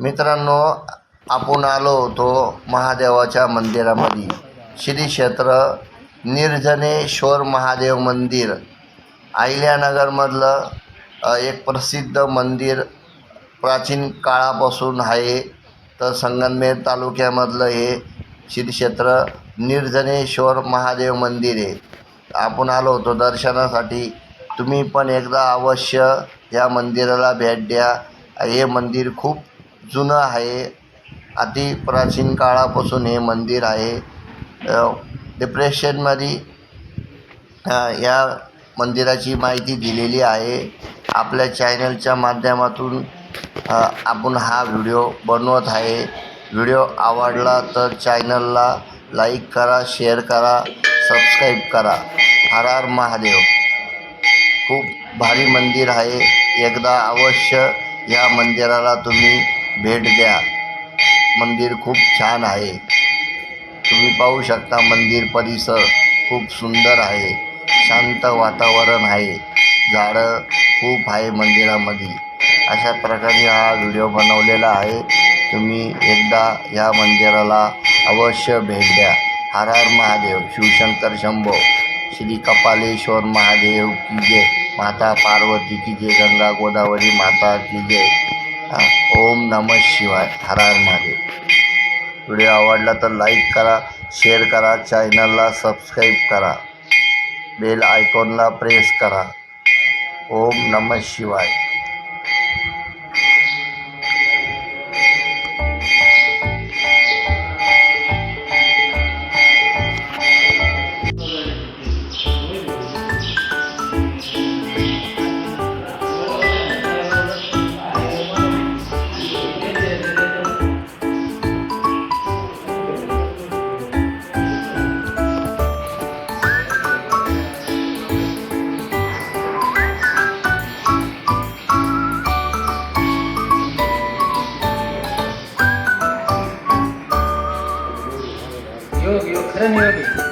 मित्रांनो आपण आलो होतो महादेवाच्या मंदिरामध्ये. श्री क्षेत्र निर्जनेश्वर महादेव मंदिर. अहिल्यानगरमधलं एक प्रसिद्ध मंदिर प्राचीन काळापासून आहे. तर संगमनेर तालुक्यामधलं हे श्री क्षेत्र निर्जनेश्वर महादेव मंदिर आहे. आपण आलो होतो दर्शनासाठी. तुम्ही पण एकदा अवश्य या मंदिराला भेट द्या. हे मंदिर खूप जुनं आहे. अति प्राचीन काळापासून हे मंदिर आहे. डिप्रेशनमध्ये या मंदिराची माहिती दिलेली आहे. आपल्या चॅनलच्या माध्यमातून आपण हा व्हिडिओ बनवत आहे. व्हिडिओ आवडला तर चॅनलला लाईक करा शेअर करा सबस्क्राईब करा. हर हर महादेव. खूप भारी मंदिर आहे. एकदा अवश्य या मंदिराला तुम्ही भेट द्या. मंदिर खूप छान आहे. तुम्ही पाहू शकता मंदिर परिसर खूप सुंदर आहे. शांत वातावरण आहे. झाडं खूप आहे मंदिरामध्ये. अशा प्रकारे हा व्हिडिओ बनवलेला आहे. तुम्ही एकदा या मंदिराला अवश्य भेट द्या. हर हर महादेव. शिवशंकर शंभो. श्री कपालेश्वर महादेव की जय. माता पार्वती की जय. गंगा गोदावरी माता की जय. ओम नमः शिवाय हर हर महादेव. व्हिडिओ आवडला तर लाईक करा शेअर करा चॅनलला सबस्क्राईब करा. बेल आयकॉनला प्रेस करा. ओम नमः शिवाय. 여기, 여기, 계란 여기.